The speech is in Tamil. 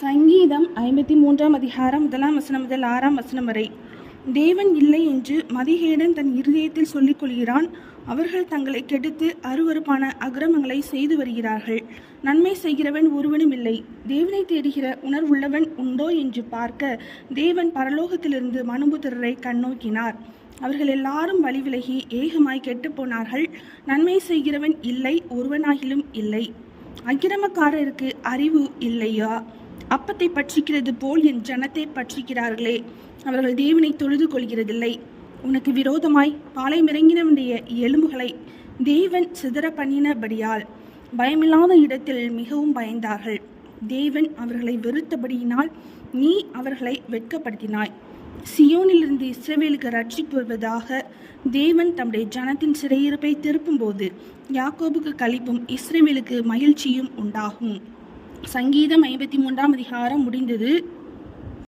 சங்கீதம் ஐம்பத்தி மூன்றாம் அதிகாரம் முதலாம் வசனம் முதல் ஆறாம் வசனம் வரை. தேவன் இல்லை என்று மதிகேடன் தன் இருதயத்தில் சொல்லிக் கொள்கிறான். அவர்கள் தங்களை கெடுத்து அருவருப்பான அக்கிரமங்களை செய்து வருகிறார்கள். நன்மை செய்கிறவன் ஒருவனும் இல்லை. தேவனை தேடுகிற உணர்வுள்ளவன் உண்டோ என்று பார்க்க தேவன் பரலோகத்திலிருந்து மனுபுத்திரரை கண்ணோக்கினார். அவர்கள் எல்லாரும் வழி விலகி ஏகமாய் கெட்டுப் போனார்கள். நன்மை செய்கிறவன் இல்லை ஒருவனாகிலும் இல்லை. அக்கிரமக்காரருக்கு அறிவு இல்லையா? அப்பத்தை பற்றிக்கிறது போல் என் ஜனத்தை பற்றிக்கிறார்களே. அவர்கள் தேவனை தொழுது கொள்கிறதில்லை. உனக்கு விரோதமாய் பாலைமிறங்கினவனுடைய எலும்புகளை தேவன் சிதற பண்ணினபடியால் பயமில்லாத இடத்தில் மிகவும் பயந்தார்கள். தேவன் அவர்களை வெறுத்தபடியினால் நீ அவர்களை வெட்கப்படுத்தினாய். சியோனிலிருந்து இஸ்ரவேலுக்கு ரட்சிப்பு வருவதாக தேவன் தம்முடைய ஜனத்தின் சிறையிருப்பை திருப்பும்போது யாக்கோபுக்கு களிப்பும் இஸ்ரேவேலுக்கு மகிழ்ச்சியும் உண்டாகும். சங்கீதம் ஐம்பத்தி மூன்றாம் அதிகாரம் முடிந்தது.